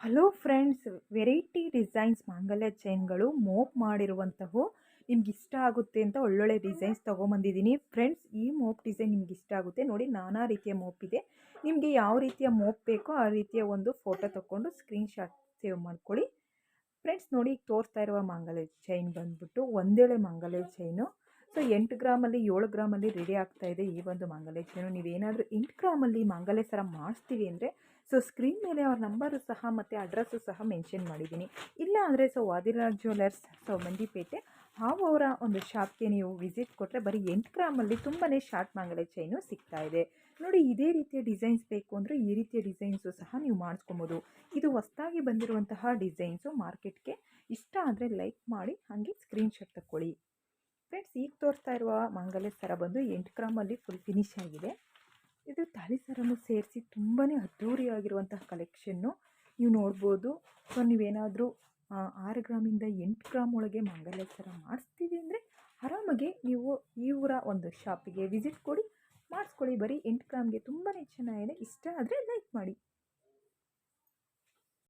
Hello friends, variety designs ಮಾಂಗಲ್ಯ ಚೈನ್ಗಳು mop ಮಾಡಿರುವಂಥವು ನಿಮ್ಗೆ ಇಷ್ಟ ಆಗುತ್ತೆ ಅಂತ ಒಳ್ಳೊಳ್ಳೆ ಡಿಸೈನ್ಸ್ ತೊಗೊಂಬಂದಿದ್ದೀನಿ. ಫ್ರೆಂಡ್ಸ್, ಈ ಮೋಪ್ ಡಿಸೈನ್ ನಿಮ್ಗೆ ಇಷ್ಟ ಆಗುತ್ತೆ. ನೋಡಿ, ನಾನಾ ರೀತಿಯ ಮೋಪ್ ಇದೆ. ನಿಮಗೆ ಯಾವ ರೀತಿಯ ಮೋಪ್ ಬೇಕೋ ಆ ರೀತಿಯ ಒಂದು ಫೋಟೋ ತೊಗೊಂಡು ಸ್ಕ್ರೀನ್ಶಾಟ್ ಸೇವ್ ಮಾಡ್ಕೊಳ್ಳಿ. ಫ್ರೆಂಡ್ಸ್, ನೋಡಿ, ಈಗ ತೋರಿಸ್ತಾ ಇರುವ ಮಾಂಗಲ್ಯ ಚೈನ್ ಬಂದ್ಬಿಟ್ಟು ಒಂದೇಳೆ ಮಾಂಗಲ್ಯ ಚೈನು. ಸೊ, ಎಂಟು ಗ್ರಾಮಲ್ಲಿ, ಏಳು ಗ್ರಾಮಲ್ಲಿ ರೆಡಿ ಆಗ್ತಾ ಇದೆ ಈ ಒಂದು ಮಾಂಗಲ್ಯ ಚೈನು. ನೀವೇನಾದರೂ ಎಂಟು ಗ್ರಾಮಲ್ಲಿ ಮಾಂಗಲ್ಯ ಸರ ಮಾಡಿಸ್ತೀವಿ ಅಂದರೆ ಸೊ ಸ್ಕ್ರೀನ್ ಮೇಲೆ ಅವ್ರ ನಂಬರು ಸಹ ಮತ್ತು ಅಡ್ರೆಸ್ಸು ಸಹ ಮೆನ್ಷನ್ ಮಾಡಿದ್ದೀನಿ. ಇಲ್ಲ ಅಂದರೆ ಸೊ ವಾದಿರಾಜ್ ಜ್ಯುವೆಲರ್ಸ್ ಸೊ ಮಂದಿಪೇಟೆ, ಹಾವು ಅವರ ಒಂದು ಶಾಪ್ಗೆ ನೀವು ವಿಸಿಟ್ ಕೊಟ್ಟರೆ ಬರೀ ಎಂಟು ಗ್ರಾಮಲ್ಲಿ ತುಂಬಾ ಶಾರ್ಟ್ ಮಾಂಗಲ್ಯ ಚೈನು ಸಿಗ್ತಾ ಇದೆ. ನೋಡಿ, ಇದೇ ರೀತಿಯ ಡಿಸೈನ್ಸ್ ಬೇಕು ಅಂದರೆ ಈ ರೀತಿಯ ಡಿಸೈನ್ಸು ಸಹ ನೀವು ಮಾಡಿಸ್ಕೊಬೋದು. ಇದು ಹೊಸ್ದಾಗಿ ಬಂದಿರುವಂತಹ ಡಿಸೈನ್ಸು ಮಾರ್ಕೆಟ್ಗೆ ಇಷ್ಟ ಆದರೆ ಲೈಕ್ ಮಾಡಿ, ಹಾಗೆ ಸ್ಕ್ರೀನ್ಶಾಟ್ ತಗೊಳ್ಳಿ ಫ್ರೆಂಡ್ಸ್ ಈಗ ತೋರಿಸ್ತಾ ಇರುವ ಮಾಂಗಲ್ಯ ಸರ ಬಂದು ಎಂಟು ಗ್ರಾಮಲ್ಲಿ ಫುಲ್ ಫಿನಿಶ್ ಆಗಿದೆ. ಇದು ತಾಳಿ ಸರನ್ನು ಸೇರಿಸಿ ತುಂಬಾ ಅದ್ಧೂರಿಯಾಗಿರುವಂತಹ ಕಲೆಕ್ಷನ್ನು ನೀವು ನೋಡ್ಬೋದು. ಸೊ ನೀವೇನಾದರೂ ಆರು ಗ್ರಾಮಿಂದ ಎಂಟು ಗ್ರಾಮ್ ಒಳಗೆ ಮಾಂಗಲ್ಯ ಸರ ಮಾಡಿಸ್ತೀವಿ ಅಂದರೆ ಆರಾಮಾಗಿ ನೀವು ಈ ಊರ ಒಂದು ಶಾಪಿಗೆ ವಿಸಿಟ್ ಕೊಡಿ, ಮಾಡಿಸ್ಕೊಳ್ಳಿ. ಬರೀ ಎಂಟು ಗ್ರಾಮ್ಗೆ ತುಂಬಾ ಚೆನ್ನಾಗಿದೆ. ಇಷ್ಟ ಆದರೆ ಲೈಕ್ ಮಾಡಿ.